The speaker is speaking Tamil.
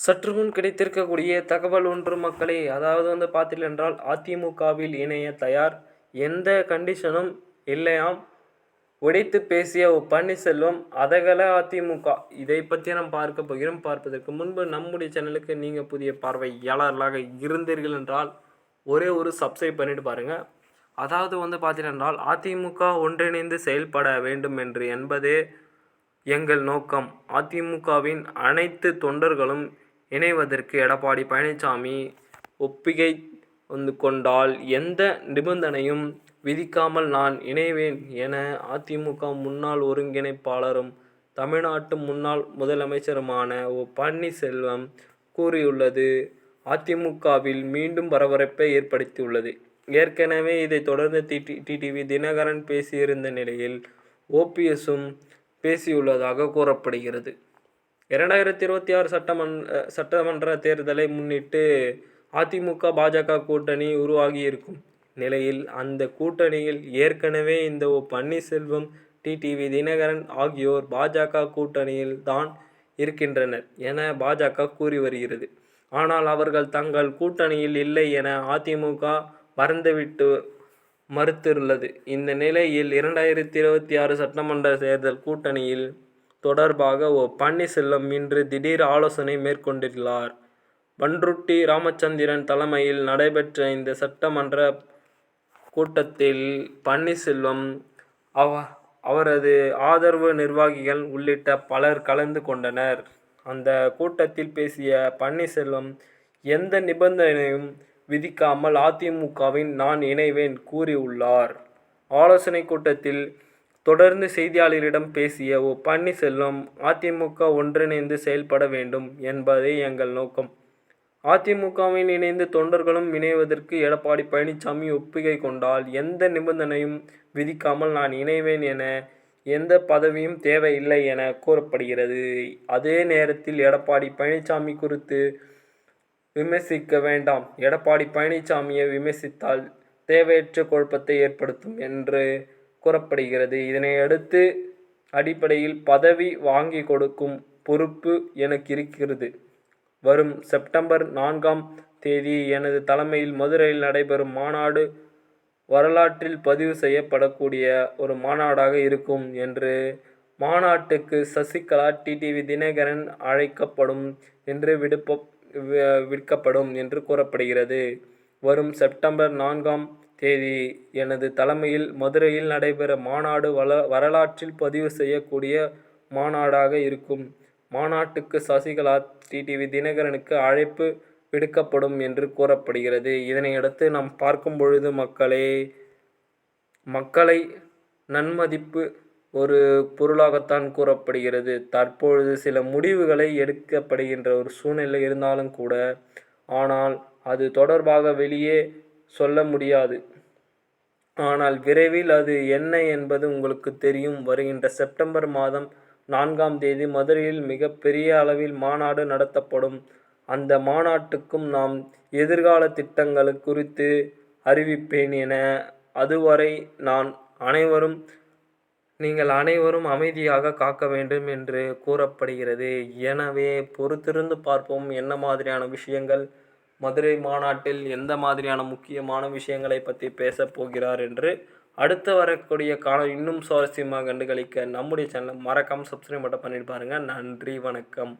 சற்று முன் கிடைத்திருக்கக்கூடிய தகவல் ஒன்று மக்களே. அதாவது வந்து பார்த்தீர்கள் என்றால் அதிமுகவில் இணைய தயார். எந்த கண்டிஷனும் இல்லையாம். உடைத்து பேசிய ஓ பன்னீர்செல்வம் அதகல அதிமுக. இதை பற்றி நாம் பார்க்க போகிறோம். பார்ப்பதற்கு முன்பு நம்முடைய சேனலுக்கு நீங்கள் புதிய பார்வையாளர்களாக இருந்தீர்கள் என்றால் ஒரே ஒரு சப்ஸ்கிரைப் பண்ணிட்டு பாருங்கள் அதாவது வந்து பார்த்தீர்கள் அதிமுக ஒன்றிணைந்து செயல்பட வேண்டும் என்று என்பதே எங்கள் நோக்கம். அதிமுகவின் அனைத்து தொண்டர்களும் இணைவதற்கு எடப்பாடி பழனிசாமி ஒப்பிகை வந்து கொண்டால் எந்த நிபந்தனையும் விதிக்காமல் நான் இணைவேன் என அதிமுக முன்னாள் ஒருங்கிணைப்பாளரும் தமிழ்நாட்டு முன்னாள் முதலமைச்சருமான ஓ பன்னீர்செல்வம் கூறியுள்ளது. அதிமுகவில் மீண்டும் பரபரப்பை ஏற்படுத்தியுள்ளது. ஏற்கனவே இதை தொடர்ந்து டிடி டிடிவி தினகரன் பேசியிருந்த நிலையில் ஓபிஎஸும் பேசியுள்ளதாக கூறப்படுகிறது. இரண்டாயிரத்தி இருபத்தி ஆறு சட்டமன்ற சட்டமன்ற தேர்தலை முன்னிட்டு அதிமுக பாஜக கூட்டணி உருவாகியிருக்கும் நிலையில் அந்த கூட்டணியில் ஏற்கனவே இந்த ஓ பன்னீர்செல்வம் டிடிவி தினகரன் ஆகியோர் பாஜக கூட்டணியில் தான் இருக்கின்றனர் என பாஜக கூறி வருகிறது. ஆனால் அவர்கள் தங்கள் கூட்டணியில் இல்லை என அதிமுக மறந்துவிட்டு மறுத்துள்ளது. இந்த நிலையில் இரண்டாயிரத்தி இருபத்தி ஆறு சட்டமன்ற தேர்தல் கூட்டணியில் தொடர்பாக ஓ பன்னீர்செல்வம் இன்று திடீர் ஆலோசனை மேற்கொண்டுள்ளார். பன்ருட்டி ராமச்சந்திரன் தலைமையில் நடைபெற்ற இந்த சட்டமன்ற கூட்டத்தில் பன்னீர்செல்வம் அவ அவரது ஆதரவு நிர்வாகிகள் உள்ளிட்ட பலர் கலந்து கொண்டனர். அந்த கூட்டத்தில் பேசிய பன்னீர்செல்வம் எந்த நிபந்தனையும் விதிக்காமல் அதிமுகவின் நான் இணைவேன் கூறியுள்ளார். ஆலோசனை கூட்டத்தில் தொடர்ந்து செய்தியாளரிடம் பேசிய ஓ பன்னீர்செல்வம் அதிமுக ஒன்றிணைந்து செயல்பட வேண்டும் என்பதே எங்கள் நோக்கம். அதிமுகவின் இணைந்து தொண்டர்களும் இணைவதற்கு எடப்பாடி பழனிசாமி ஒப்புகை கொண்டால் எந்த நிபந்தனையும் விதிக்காமல் நான் இணைவேன் என எந்த பதவியும் தேவையில்லை என கூறப்படுகிறது. அதே நேரத்தில் எடப்பாடி பழனிசாமி குறித்து விமர்சிக்க வேண்டாம். எடப்பாடி பழனிசாமியை விமர்சித்தால் தேவையற்ற குழப்பத்தை ஏற்படுத்தும் என்று கூறப்படுகிறது. இதனையடுத்து அடிப்படையில் பதவி வாங்கி கொடுக்கும் பொறுப்பு எனக்கு இருக்கிறது. வரும் செப்டம்பர் நான்காம் தேதி எனது தலைமையில் மதுரையில் நடைபெறும் மாநாடு வரலாற்றில் பதிவு செய்யப்படக்கூடிய ஒரு மாநாடாக இருக்கும் என்று மாநாட்டுக்கு சசிகலா டிடிவி தினகரன் அழைக்கப்படும் என்று விடுப்ப விற்கப்படும் என்று கூறப்படுகிறது. வரும் செப்டம்பர் நான்காம் தேதி. எனது தலைமையில் மதுரையில் நடைபெற மாநாடு வள வரலாற்றில் பதிவு செய்யக்கூடிய மாநாடாக இருக்கும். மாநாட்டுக்கு சசிகலா டிடிவி தினகரனுக்கு அழைப்பு விடுக்கப்படும் என்று கூறப்படுகிறது. இதனையடுத்து நாம் பார்க்கும் பொழுது மக்களே மக்களை நன்மதிப்பு ஒரு பொருளாகத்தான் கூறப்படுகிறது. தற்பொழுது சில முடிவுகளை எடுக்கப்படுகின்ற ஒரு சூழ்நிலை இருந்தாலும் கூட ஆனால் அது தொடர்பாக வெளியே சொல்ல முடியாது. ஆனால் விரைவில் அது என்ன என்பது உங்களுக்கு தெரியும். வருகின்ற செப்டம்பர் மாதம் நான்காம் தேதி மதுரையில் மிக பெரிய அளவில் மாநாடு நடத்தப்படும். அந்த மாநாட்டுக்கும் நாம் எதிர்கால திட்டங்கள் குறித்து அறிவிப்பேன் என அதுவரை நான் அனைவரும் நீங்கள் அனைவரும் அமைதியாக காக்க வேண்டும் என்று கூறப்படுகிறது. எனவே பொறுத்திருந்து பார்ப்போம் என்ன மாதிரியான விஷயங்கள் மதுரை மாநாட்டில் எந்த மாதிரியான முக்கியமான விஷயங்களை பற்றி பேசப் போகிறார் என்று அடுத்து வரக்கூடிய காலம் இன்னும் சுவாரஸ்யமாக கண்டுகளிக்க நம்முடைய சேனலை மறக்காமல் சப்ஸ்கிரைப் மட்டும் பண்ணிட்டு பாருங்கள் நன்றி வணக்கம்.